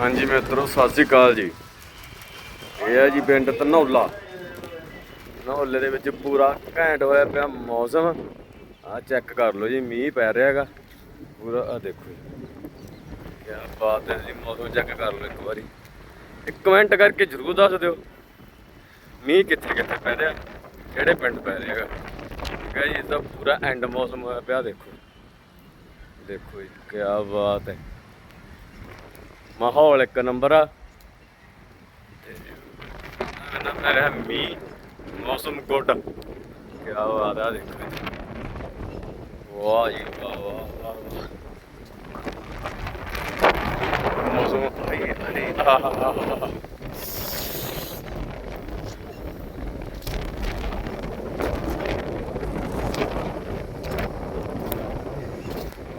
ਹਾਂਜੀ ਮਿੱਤਰੋ, ਸਤਿ ਸ੍ਰੀ ਅਕਾਲ ਜੀ। ਇਹ ਹੈ ਜੀ ਪਿੰਡ ਧਨੌਲਾ। ਧਨੌਲੇ ਦੇ ਵਿੱਚ ਪੂਰਾ ਘੈਂਟ ਹੋਇਆ ਪਿਆ ਮੌਸਮ। ਆ ਚੈੱਕ ਕਰ ਲਓ ਜੀ, ਮੀਂਹ ਪੈ ਰਿਹਾ ਹੈਗਾ। ਪੂਰਾ ਆ ਦੇਖੋ ਜੀ। ਕੀ ਬਾਤ ਹੈ ਜੀ, ਮੌਸਮ ਚੈੱਕ ਕਰ ਲਓ ਇੱਕ ਵਾਰੀ। ਇੱਕ ਕਮੈਂਟ ਕਰਕੇ ਜਰੂਰ ਦੱਸ ਦਿਓ, ਮੀਂਹ ਕਿੱਥੇ ਕਿੱਥੇ ਪੈ ਰਿਹਾ, ਕਿਹੜੇ ਪਿੰਡ ਪੈ ਰਿਹਾ ਹੈਗਾ। ਠੀਕ ਹੈ ਜੀ, ਇਹ ਤਾਂ ਪੂਰਾ ਐਂਡ ਮੌਸਮ ਹੋਇਆ ਪਿਆ, ਦੇਖੋ। ਦੇਖੋ ਜੀ ਕੀ ਬਾਤ ਹੈ। ਮਾਹੌਲ ਇੱਕ ਨੰਬਰ ਆ। ਨਾ ਪੈ ਰਿਹਾ ਮੀਂਹ, ਮੌਸਮ ਗੁੱਡ। ਕੀ ਬਾਤ ਆ, ਦੇਖੋ ਵਾਹ ਜੀ, ਵਾਹ ਮੌਸਮ ਆਈ ਆਈ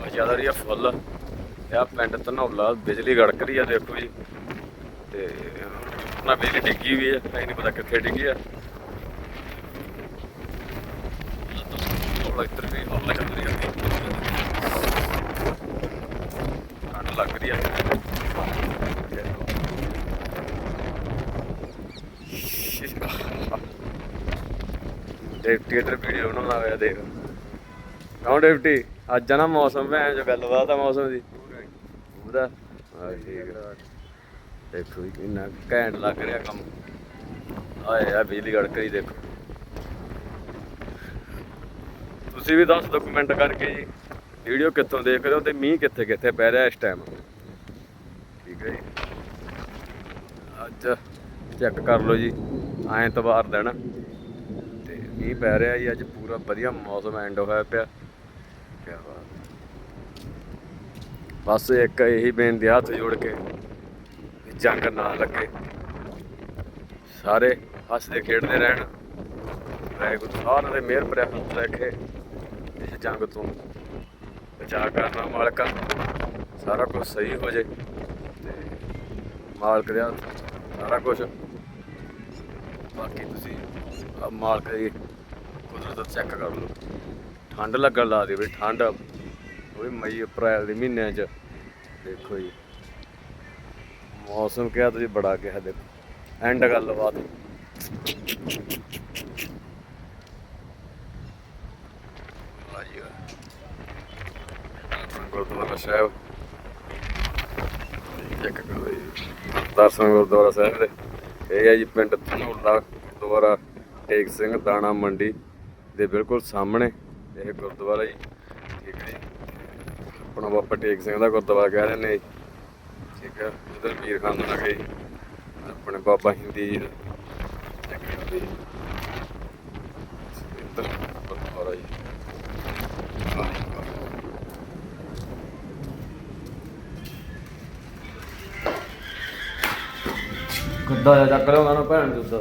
ਆਹ ਜ਼ਿਆਦਾ ਰਹੀ ਫੁੱਲ। ਆ ਪਿੰਡ ਧਨੌਲਾ, ਬਿਜਲੀ ਗੜਕ ਰਹੀ ਆ ਦੇਖੋ ਜੀ। ਤੇ ਨਾ ਬਿਜਲੀ ਡਿੱਗੀ ਵੀ ਆ ਐ ਨਹੀਂ ਪਤਾ ਕਿੱਥੇ ਡਿੱਗੀ ਆ। ਇੱਧਰ ਵੀ ਹਵਾ ਚੱਲ ਰਹੀ ਆ। ਠੰਡ ਲੱਗ ਰਹੀ ਆ। ਡੇਫਟੀ ਇੱਧਰ ਵੀਡੀਓ ਬਣਾਉਣਾ ਹੋਇਆ ਦੇਖ। ਕੌਣ ਡੇਫਟੀ ਅੱਜ ਆ ਨਾ ਮੌਸਮ ਭੈਣ ਜੋ ਗੱਲਬਾਤ ਆ ਮੌਸਮ ਦੀ। ਪੂਰਾ। ਆ ਠੀਕ ਆ। ਦੇਖੋ ਜੀ, ਕਿੰਨਾ ਘੈਂਟ ਲੱਗ ਰਿਹਾ ਕੰਮ। ਆਏ ਆ ਬਿਜਲੀ ਗੜਕ ਰਹੀ ਦੇਖੋ। ਤੁਸੀਂ ਵੀ ਦੱਸ ਦਿਓ ਕਮੈਂਟ ਕਰਕੇ ਜੀ ਵੀਡੀਓ ਕਿੱਥੋਂ ਦੇਖ ਰਹੇ ਹੋ ਤੇ ਮੀਂਹ ਕਿੱਥੇ ਕਿੱਥੇ ਪੈ ਰਿਹਾ ਇਸ ਟਾਈਮ ਠੀਕ ਹੈ ਜੀ। ਅੱਜ ਚੈੱਕ ਕਰ ਲਓ ਜੀ, ਐਤਵਾਰ ਦਿਨ। ਤੇ ਮੀਂਹ ਪੈ ਰਿਹਾ ਜੀ, ਅੱਜ ਪੂਰਾ ਵਧੀਆ ਮੌਸਮ ਐਂਡ ਹੋਇਆ ਪਿਆ। ਕਿਆ ਬਾਤ। ਬਸ ਇੱਕ ਇਹੀ ਬੇਨਤੀ ਹੱਥ ਜੋੜ ਕੇ ਜੰਗ ਨਾ ਲੱਗੇ। ਸਾਰੇ ਹੱਸਦੇ ਖੇਡਦੇ ਰਹਿਣ। ਵਾਹਿਗੁਰੂ, ਸਾਰਿਆਂ ਦੇ ਮਿਹਰ ਭਰਿਆ ਹੱਥ ਰੱਖੇ ਇਸ ਜੰਗ ਤੋਂ ਬਚਾ ਕਰਨਾ ਮਾਲਕਾ ਸਾਰਾ ਕੁਝ ਸਹੀ ਹੋ ਜੇ। ਤੇ ਮਾਲਕ ਦਾ ਸਾਰਾ ਕੁਝ ਬਾਕੀ ਤੁਸੀਂ ਮਾਲਕ ਦੀ ਕੁਦਰਤ ਚੈੱਕ ਕਰ ਲਓ। ਠੰਡ ਲੱਗਣ ਲਾ ਦੇ ਵੀ ਠੰਡ ਉਹ ਮਈ, ਅਪ੍ਰੈਲ ਦੇ ਮਹੀਨਿਆਂ 'ਚ। ਦੇਖੋ ਜੀ। ਮੌਸਮ ਕਿਹਾ ਤੁਸੀਂ ਬੜਾ ਕਿਹਾ, ਦੇਖੋ। ਐਂਡ ਗੱਲਬਾਤ ਗੁਰਦੁਆਰਾ ਸਾਹਿਬ। ਇੱਕ ਕਰੋ ਦਰਸ਼ਨ ਗੁਰਦੁਆਰਾ ਸਾਹਿਬ ਦੇ। ਇਹ ਹੈ ਜੀ ਪਿੰਡ ਧਨੌਲਾ, ਗੁਰਦੁਆਰਾ ਟੇਕ ਸਿੰਘ, ਦਾਣਾ ਮੰਡੀ ਦੇ ਬਿਲਕੁਲ ਸਾਹਮਣੇ। ਇਹ ਗੁਰਦੁਆਰਾ ਜੀ। ਠੀਕ ਹੈ ਜੀ। ਆਪਣਾ ਬਾਬਾ ਟੇਕ ਸਿੰਘ ਦਾ ਗੁਰਦੁਆਰਾ ਕਹਿ ਰਹੇ ਨੇ ਠੀਕ ਹੈ ਉਧਰ ਪੀਰ ਖਾਨ ਦਾ ਲੱਗੇ। ਆਪਣੇ ਬਾਬਾ ਹਿੰਦੀ ਜੀ ਇੱਧਰ ਗੁਰਦੁਆਰਾ ਜੀ ਵਾਹ ਜੀ। ਵਾਹ। ਗੱਦਾ ਜਾ। ਚੱਕ ਲਿਆ ਉਹਨਾਂ ਨੂੰ ਭੈਣ ਦੁੱਧ